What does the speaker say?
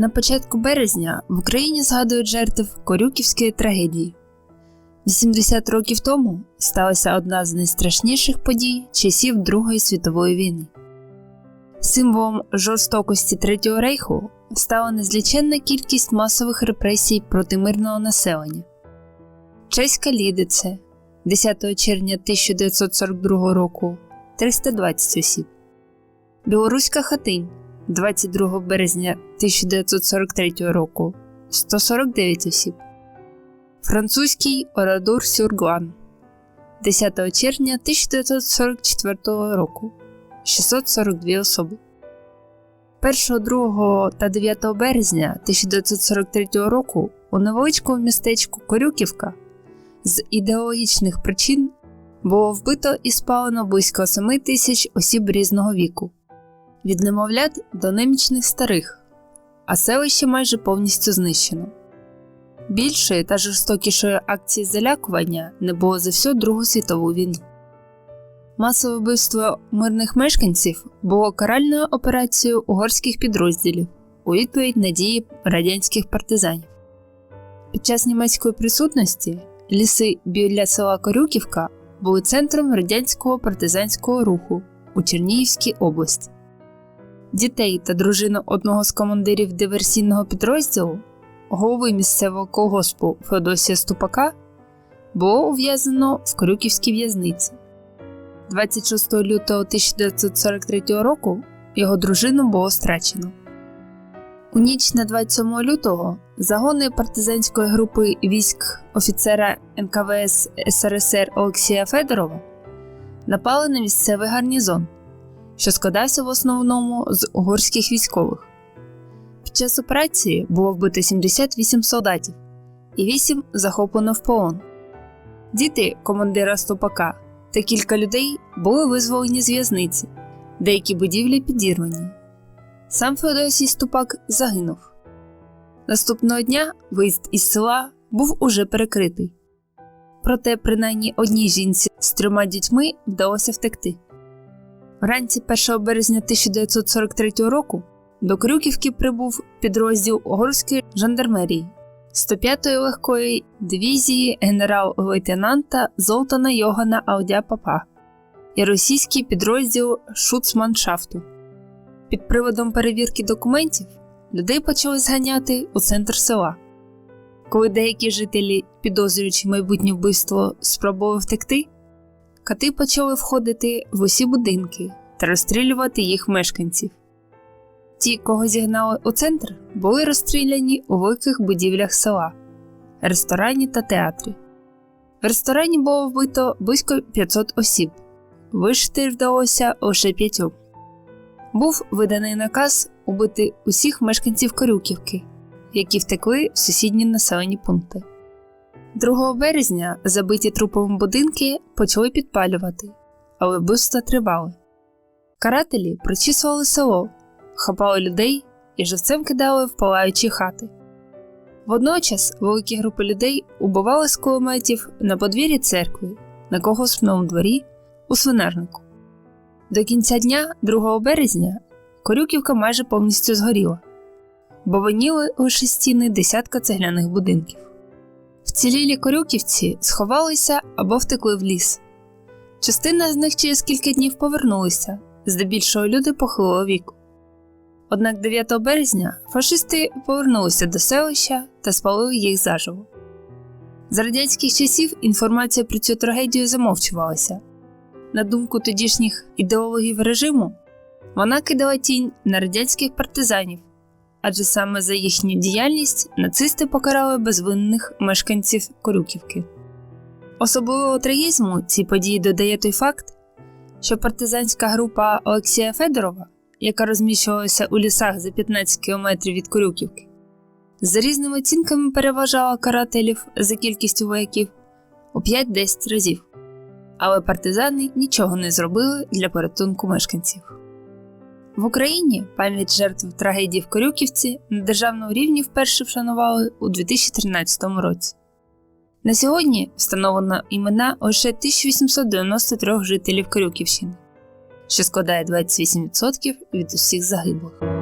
На початку березня в Україні згадують жертв Корюківської трагедії. 80 років тому сталася одна з найстрашніших подій часів Другої світової війни. Символом жорстокості Третього рейху стала незліченна кількість масових репресій проти мирного населення. Чеська Лідице 10 червня 1942 року 320 осіб, Білоруська Хатинь 22 березня 1943 року. 149 осіб, Французький Орадур Сюргуан. 10 червня 1944 року. 642 особи. 1, 2 та 9 березня 1943 року у невеличкому містечку Корюківка з ідеологічних причин було вбито і спалено близько 7 тисяч осіб різного віку, від немовлят до немічних старих, а селище майже повністю знищено. Більшої та жорстокішої акції залякування не було за всю Другу світову війну. Масове вбивство мирних мешканців було каральною операцією угорських підрозділів у відповідь на дії радянських партизанів. Під час німецької присутності ліси біля села Корюківка були центром радянського партизанського руху у Чернігівській області. Дітей та дружину одного з командирів диверсійного підрозділу, голови місцевого колгоспу Феодосія Ступака, було ув'язано в Корюківській в'язниці. 26 лютого 1943 року його дружину було страчено. У ніч на 27 лютого загони партизанської групи військ офіцера НКВС СРСР Олексія Федорова напали на місцевий гарнізон, що складався в основному з угорських військових. Під час операції було вбито 78 солдатів і 8 захоплено в полон. Діти командира Стопака та кілька людей були визволені з в'язниці, деякі будівлі підірвані. Сам Феодосій Ступак загинув. Наступного дня виїзд із села був уже перекритий. Проте, принаймні одній жінці з трьома дітьми вдалося втекти. Вранці 1 березня 1943 року до Крюківки прибув підрозділ угорської жандармерії 105-ї легкої дивізії генерал-лейтенанта Золтана Йогана Аудя Папа і російський підрозділ Шуцманшафту. Під приводом перевірки документів людей почали зганяти у центр села. Коли деякі жителі, підозрюючи майбутнє вбивство, спробували втекти, кати почали входити в усі будинки та розстрілювати їх мешканців. Ті, кого зігнали у центр, були розстріляні у великих будівлях села, ресторані та театрі. В ресторані було вбито близько 500 осіб, вижити вдалося лише п'ятьом. Був виданий наказ убити усіх мешканців Корюківки, які втекли в сусідні населені пункти. 2 березня забиті трупом будинки почали підпалювати, але вбивства тривали. Карателі прочісували село, хапали людей і живцем кидали в палаючі хати. Водночас великі групи людей убивали з кулеметів на подвір'ї церкви, на когоспному дворі, у свинарнику. До кінця дня, 2 березня, Корюківка майже повністю згоріла, бо виніли лише стіни десятка цегляних будинків. Вцілілі корюківці сховалися або втекли в ліс. Частина з них через кілька днів повернулися, здебільшого люди похилого віку. Однак 9 березня фашисти повернулися до селища та спалили їх заживо. З радянських часів інформація про цю трагедію замовчувалася. На думку тодішніх ідеологів режиму, вона кидала тінь на радянських партизанів, адже саме за їхню діяльність нацисти покарали безвинних мешканців Корюківки. Особливого трагізму цій події додає той факт, що партизанська група Олексія Федорова, яка розміщувалася у лісах за 15 кілометрів від Корюківки, за різними оцінками переважала карателів за кількістю вояків у 5-10 разів. Але партизани нічого не зробили для порятунку мешканців. В Україні пам'ять жертв трагедії в Корюківці на державному рівні вперше вшанували у 2013 році. На сьогодні встановлено імена лише 1893 жителів Корюківщини, що складає 28% від усіх загиблих.